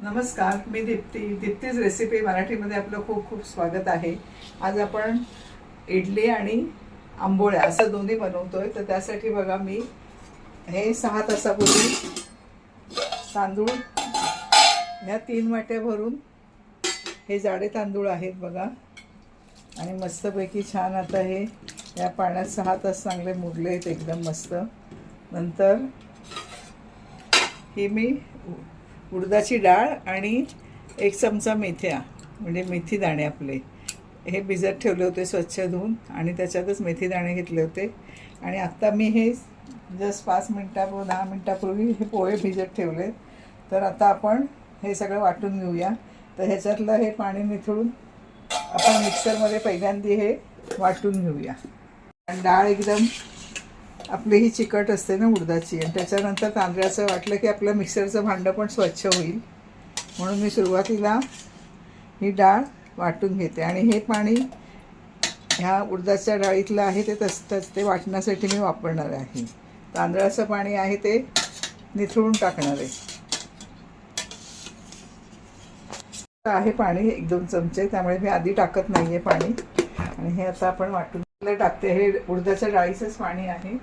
नमस्कार मी दीप्ती. दीप्तीज रेसिपी मराठीमध्ये आपलं खूप खूप स्वागत आहे. आज आपण इडली आणि आंबोळ्या असं दोन्ही बनवतोय. तर त्यासाठी बघा मी हे सहा तासापूर्वी तांदूळ ह्या तीन वाट्या भरून हे जाडे तांदूळ आहेत बघा. आणि मस्तपैकी छान आता हे या पाण्यात सहा तास चांगले मुरले आहेत एकदम मस्त. नंतर ही मी उडदाची डाळ आणि एक चमचा मेथ्या म्हणजे मेथी दाणे आपले. हे भिजत ठेवले होते स्वच्छ धुवून आणि त्याच्यातच मेथी दाणे घेतले होते. आणि आत्ता मी हे जस्ट पाच मिनटापूर्वी दहा मिनटापूर्वी हे पोहे भिजत ठेवले. तर आता आपण हे सगळं वाटून घेऊया. तर ह्याच्यातलं हे पाणी निथळून आपण मिक्सरमध्ये पहिल्यांदा हे वाटून घेऊया. आणि डाळ एकदम आपली ही चिकट असते ना उडदाची. आणि त्याच्यानंतर तांदळाचं वाटलं की आपलं मिक्सरचं भांडं पण स्वच्छ होईल. म्हणून मी सुरुवातीला ही डाळ वाटून घेते. आणि हे पाणी ह्या उडदाच्या डाळीतलं आहे ते तसंच ते वाटण्यासाठी मी वापरणार आहे. तांदळाचं पाणी आहे ते निथळून टाकणार. आहे आहे पाणी एक दोन चमचे त्यामुळे मी आधी टाकत नाही आहे पाणी. आणि हे आता आपण वाटून टाकते. हे उडदाच्या डाळीचंच पाणी आहे.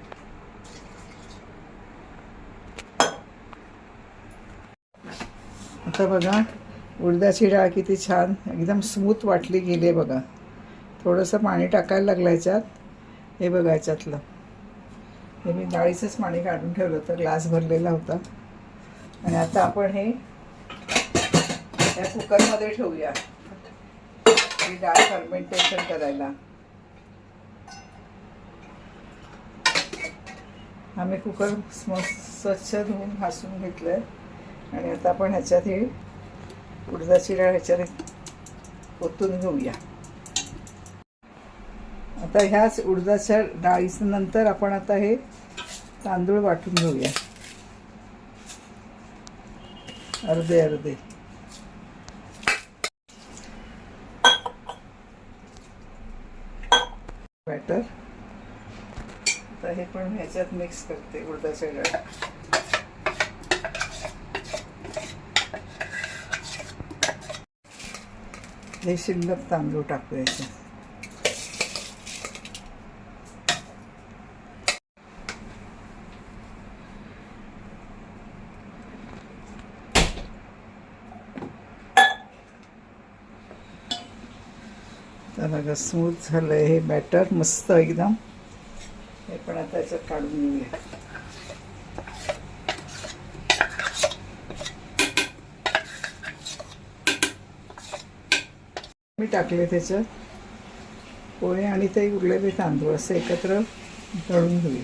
आता बघा उडदाची डाळ किती छान एकदम स्मूथ वाटली गेली आहे बघा. थोडंसं पाणी टाकायला लागलं याच्यात. हे बघा याच्यातलं. हे मी डाळीचंच पाणी काढून ठेवलं होतं ग्लास भरलेला होता. आणि आता आपण हे या कुकरमध्ये ठेवूया. ही डाळ फर्मेंटेशन करायला. आम्ही कुकर स्म स्वच्छ धुवून घासून घेतलं आहे आणि आता आपण ह्याच्यात हे उडदाची डाळ ह्याच्यात ओतून घेऊया. आता ह्याच उडदाच्या डाळीचं नंतर आपण आता हे तांदूळ वाटून घेऊया. अर्धे अर्धे बॅटर म्हणून ह्याच्यात मिक्स करते उडदाच्या डाळ हे शिल्लक तांदूळ टाकू याच्यात स्मूथ झालं हे बॅटर मस्त एकदम. पण आता याचं काढून घेऊया. मी टाकले त्याच्यात पोहे आणि ते उरलेले तांदूळ असं एकत्र दळून घेऊया.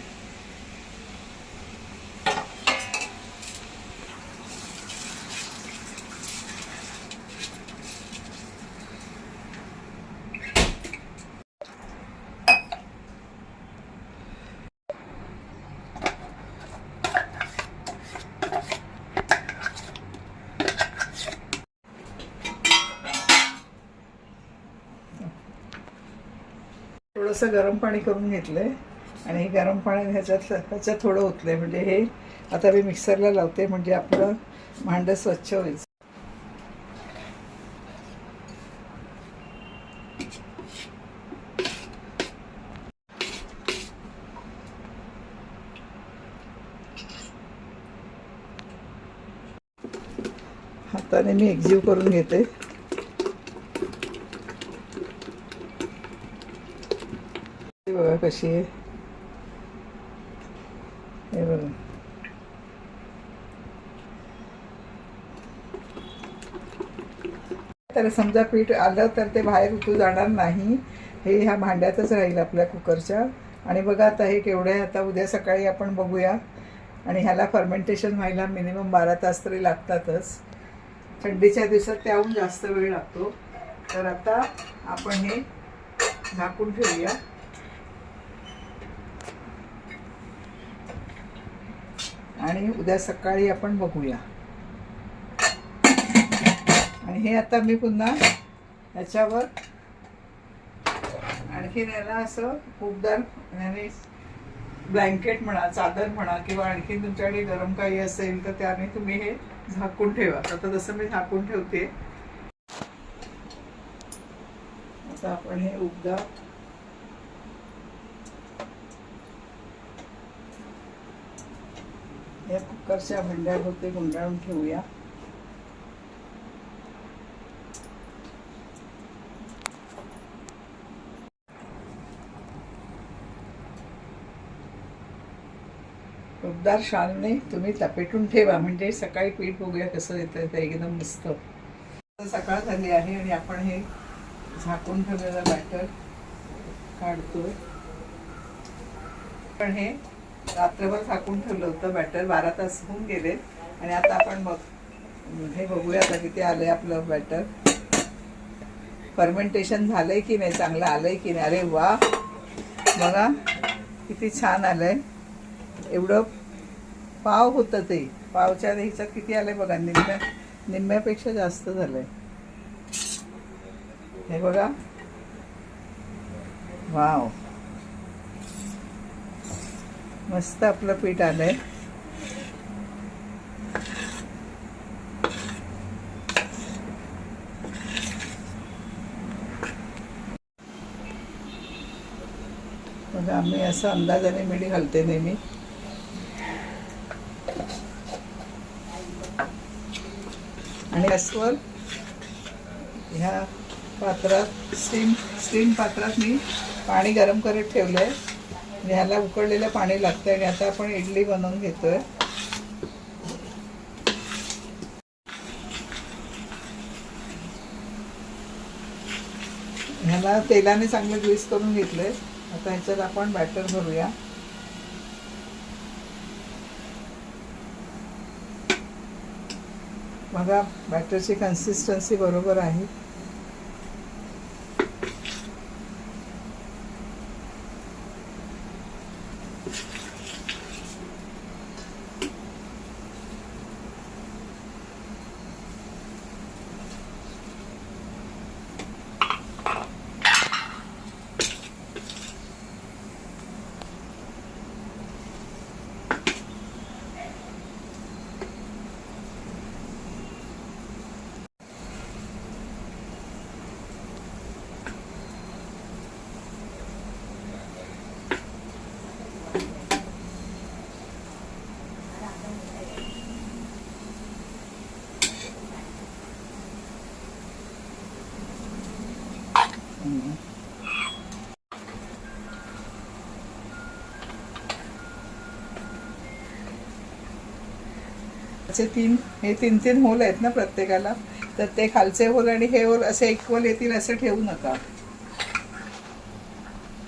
थोडंसं गरम पाणी करून घेतलंय. आणि गरम पाणी ह्याच्यात ह्याच्यात थोडं ओतलंय. म्हणजे हे आता मी मिक्सरला लावते म्हणजे आपलं भांडं स्वच्छ होईल. हाताने मी एकजीव करून घेते हे बघा कशी आहे? हे बघा. तर समजा पीठ आलं तर ते बाहेर उतू जाणार नाही. हे ह्या भांड्यातच राहील आपल्या कुकरच्या. आणि बघा आता हे केवढे आता उद्या सकाळी आपण बघूया. आणि ह्याला फर्मेंटेशन व्हायला मिनिमम बारा तास तरी लागतातच. थंडीच्या दिवसात त्याहून जास्त वेळ लागतो. तर आता आपण हे झाकून ठेवूया. आणि उद्या सकाळी आपण बघूया. आणि हे आता मी पुन्हा ह्याच्यावर आणखीन याला असं खूपदार ह्याने ब्लँकेट म्हणा चादर म्हणा किंवा आणखीन तुमच्याकडे गरम काही असेल तर त्याने तुम्ही हे झाकून ठेवा. आता तसं मी झाकून ठेवते. आता आपण हे उबदा या कुकरच्या भांड्यावरती गुंडाळून ठेवूया. उबदार शालने तुम्ही लपेटून ठेवा म्हणजे सकाळी पीठ बघूया कसं येतं ते एकदम मस्त. सकाळ झाली आहे आणि आपण हे झाकून ठेवलेलं बॅटर काढतोय. पण हे रात्रभर झाकून ठेवलं होतं. बॅटर बारा तास होऊन गेले. आणि आता आपण बघ हे बघूया आता किती आलंय आपलं बॅटर फर्मेंटेशन झालंय की नाही? चांगलं आलंय की नाही? अरे वा! बघा किती छान आलंय. एवढं पाव होतं ते. पावच्या ह्याच्यात किती आलंय बघा? निम्म्या निम्म्यापेक्षा जास्त झालंय. हे बघा. वाव मस्त आपलं पीठ आलंय. बघा आम्ही असं अंदाजाने मिठी घालते नेहमी. आणि गॅसवर ह्या पात्रात स्टीम स्टीम पात्रात मी पाणी गरम करत ठेवलं आहे ह्याला उकळलेलं पाणी लागतं आणि आता आपण इडली बनवून घेतोय. ह्याला तेलाने चांगलं ग्रीस करून घेतलंय. आता ह्याच्यात आपण बॅटर भरूया. बघा बॅटरची कन्सिस्टन्सी बरोबर आहे. असे तीन हे तीन तीन होल आहेत ना प्रत्येकाला. तर ते खालचे होल आणि हे होल असे इक्वल येतील असं ठेवू नका.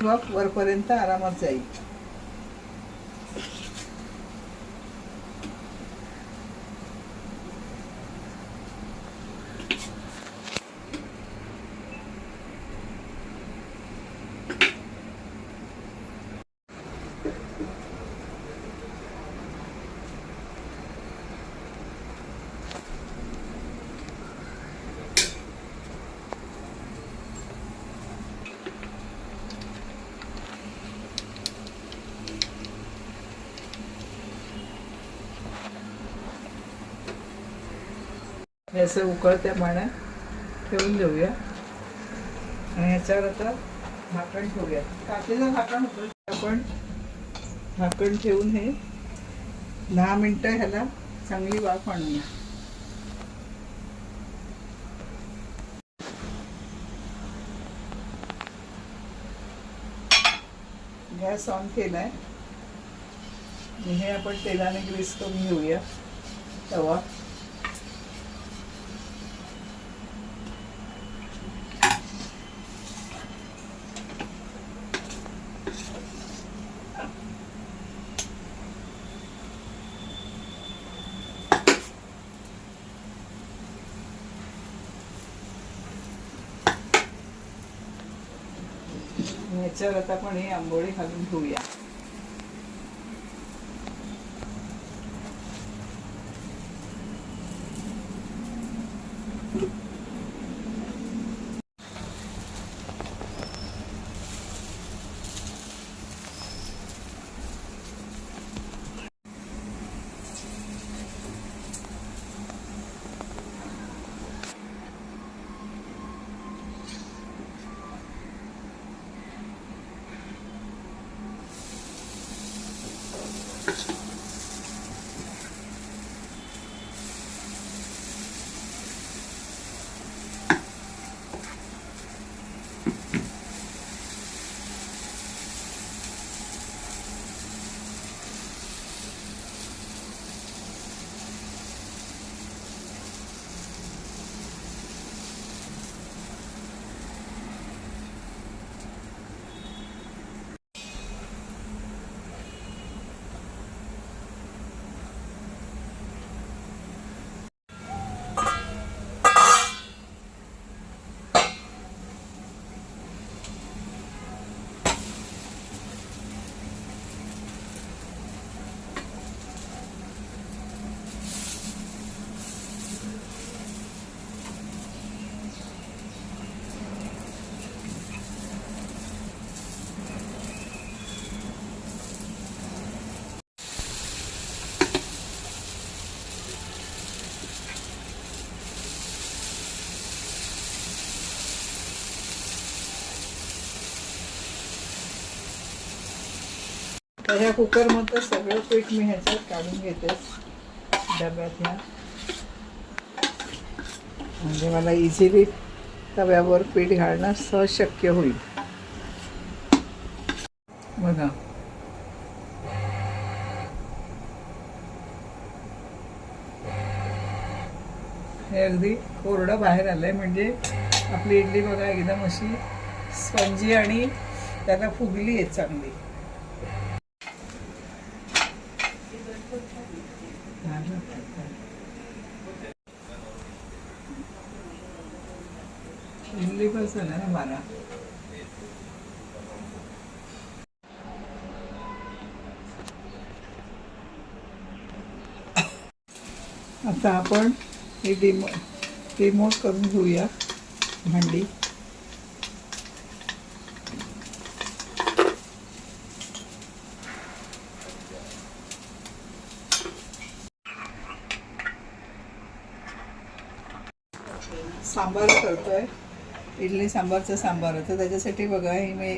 मग वरपर्यंत आरामात जाईल. असं उकळत्या पाण्यात ठेवून देऊया. आणि ह्याच्यावर आता झाकण ठेवूया काचेचं झाकण होतं आपण झाकण ठेवून हे दहा मिनटं ह्याला चांगली वाफ आणूया. गॅस ऑन केलाय. हे आपण तेलाने ग्रीस करून घेऊया. तवा. ह्याच्यावर आता आपण हे आंबोळी घालून घेऊया. तर ह्या कुकरमधलं सगळं पीठ मी ह्याच्यात काढून घेते. डब्यातनं. म्हणजे मला इझिली तव्यावर पीठ घालणं सहज शक्य होईल. बघा. हे अगदी कोरडं बाहेर आलंय. म्हणजे आपली इडली बघा एकदम अशी स्पंजी आणि त्याला फुगली आहे चांगली. इडली पण झालं ना बारा आता आपण हे डिमो डिमोट करून घेऊया. भांडी. सांबार करतोय. इडली सांबारचं सांबार. तर त्याच्यासाठी बघा ही मी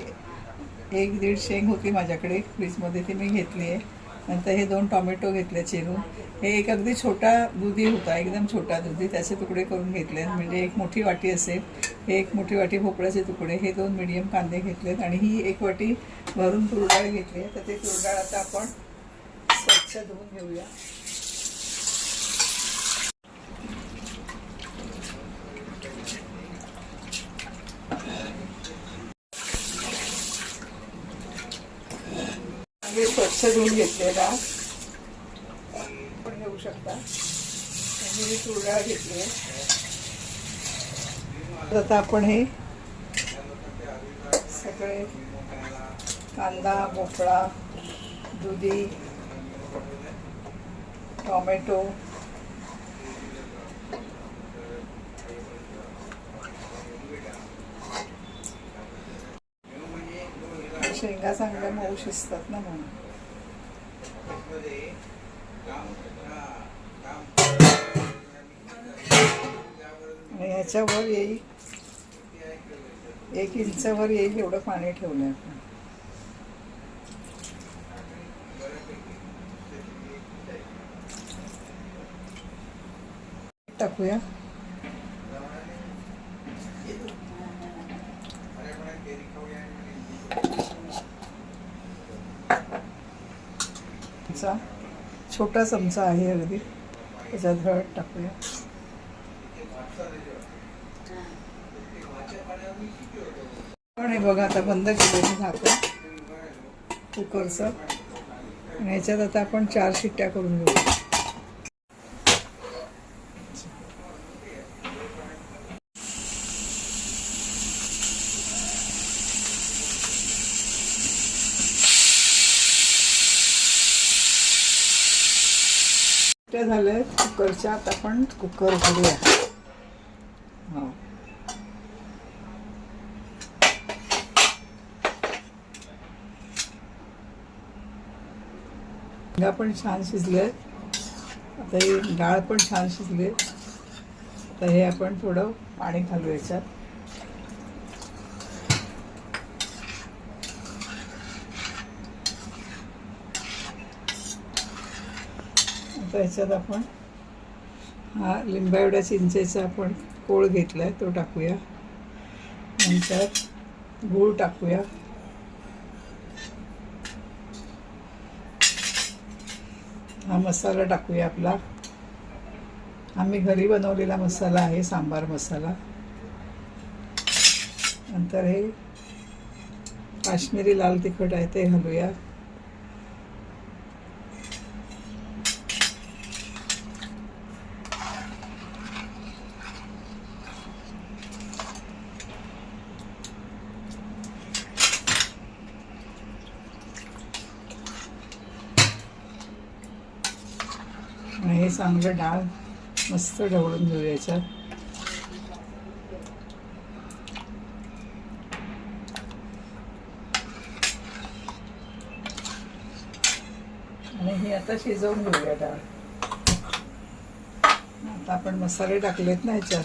एक दीड शेंग होती माझ्याकडे फ्रीजमध्ये ती मी घेतली आहे. नंतर हे दोन टोमॅटो घेतले चिरून. हे एक अगदी छोटा दुधी होता एकदम छोटा दुधी. त्याचे तुकडे करून घेतले. म्हणजे एक मोठी वाटी असेल हे एक मोठी वाटी भोपळ्याचे तुकडे हे दोन मिडियम कांदे घेतलेत. आणि ही एक वाटी भरून तुरडाळ घेतली आहे. तर ते तुरडाळ आता आपण स्वच्छ धुवून घेऊया. चांगली स्वच्छ धुवून घेतलेला. पण घेऊ शकता. आणि ही घेतले घेतली. तर आता आपण हे सगळे कांदा भोपळा दुधी टॉमॅटो शेंगा चांगल्या मऊ शिजतात ना म्हणून. आणि ह्याच्यावर येईल. एक इंचावर येईल एवढं पाणी ठेवलं आपण. टाकूया चमचा छोटा चमचा आहे अगदी. त्याच्यात हळद टाकूया. पण हे बघा आता बंद केलं झाकण. कुकरचं. आणि ह्याच्यात आता आपण चार शिट्ट्या करून घेऊ शिट्ट्या झाल्या कुकरच्या आता आपण कुकर उघडूया हो. शेंगा पण छान शिजले आता ही डाळ पण छान शिजली आता हे आपण थोडं पाणी घालू याच्यात. आता याच्यात आपण हा लिंबा एवढ्या चिंचेचा आपण कोळ घेतला आहे तो टाकूया. नंतर गूळ टाकूया. हा मसाला टाकूया आपला. आम्ही घरी बनवलेला मसाला आहे सांबार मसाला. नंतर हे काश्मीरी लाल तिखट आहे ते घालूया. चांगलं डाळ. मस्त ढवळून घेऊ याच्यात. आणि हे आता शिजवून घेऊया डाळ. आता आपण मसाले टाकलेत ना ह्याच्यात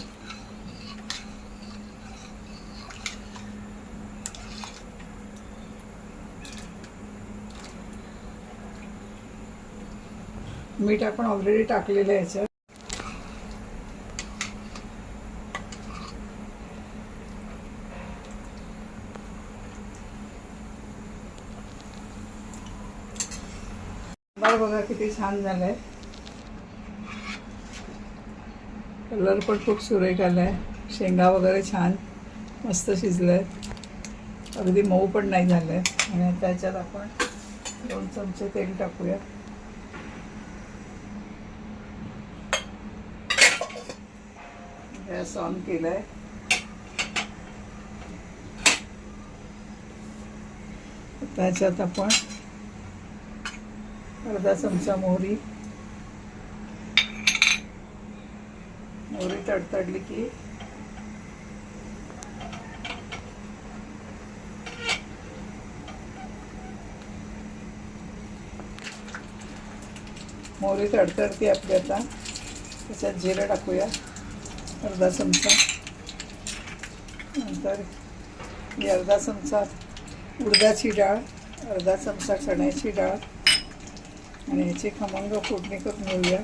मीठ आपण ऑलरेडी टाकलेलं आहे याच्यात बघा किती छान झालंय. कलर पण खूप सुरेख आलाय. शेंगा वगैरे छान मस्त शिजलंय. अगदी मऊ पण नाही झालंय. आणि त्याच्यात आपण दोन चमचे तेल टाकूया. गॅस ऑन केलाय. त्याच्यात आपण अर्धा चमचा मोहरी. मोहरी तडतडली की मोहरी तडतडते आपली आता. त्याच्यात जिरं टाकूया. अर्धा चमचा. नंतर ही अर्धा चमचा उडदाची डाळ अर्धा चमचा चण्याची डाळ आणि याची खमंग फोडणी करून घेऊया.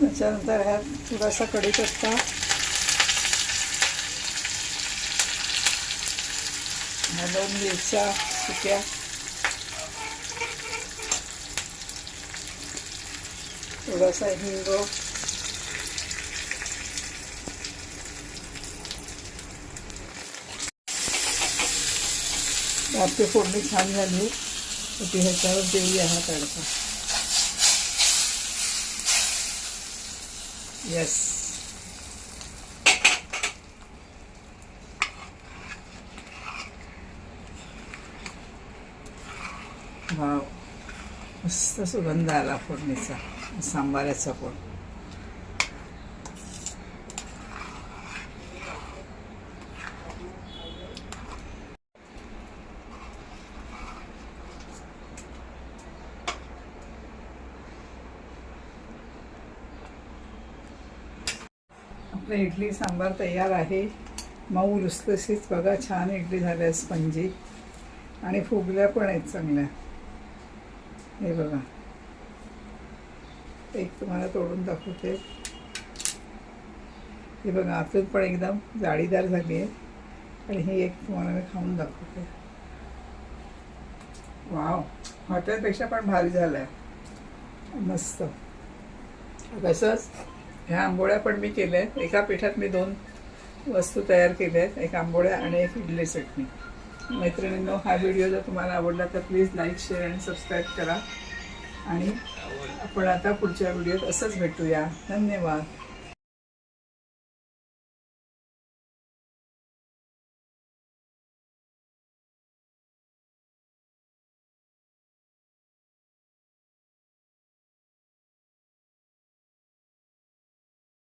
त्याच्यानंतर ह्या थोडासा कढीपत्ता दोन मिरच्या सुक्या. थोडासा हिंग. आपली फोडणी छान झाली. ती ह्याच्यावर देऊया हा तडका. येस वाव मस्त सुगंध आला फोडणीचा सांबाराचा पण आपलं इडली सांबार तयार आहे. मऊ लुसलुसीत बघा छान इडली झाल्या स्पंजी. आणि फुगल्या पण आहेत चांगल्या. हे बघा. एक तुम्हाला तोडून दाखवते. हे बघा आतून पण एकदम जाळीदार झाली आहे. आणि ही एक तुम्हाला मी खाऊन दाखवते. वाव हॉटेलपेक्षा पण भारी झालं आहे मस्त. कसंच ह्या आंबोळ्या पण मी केल्या आहेत. एका पिठात मी दोन वस्तू तयार केल्या आहेत. एक आंबोळ्या आणि एक इडली चटणी. मैत्रिणींनो हा व्हिडिओ जर तुम्हाला आवडला तर प्लीज लाईक शेअर आणि सबस्क्राईब करा. आणि आपण आता पुढच्या व्हिडिओत असंच भेटूया. धन्यवाद.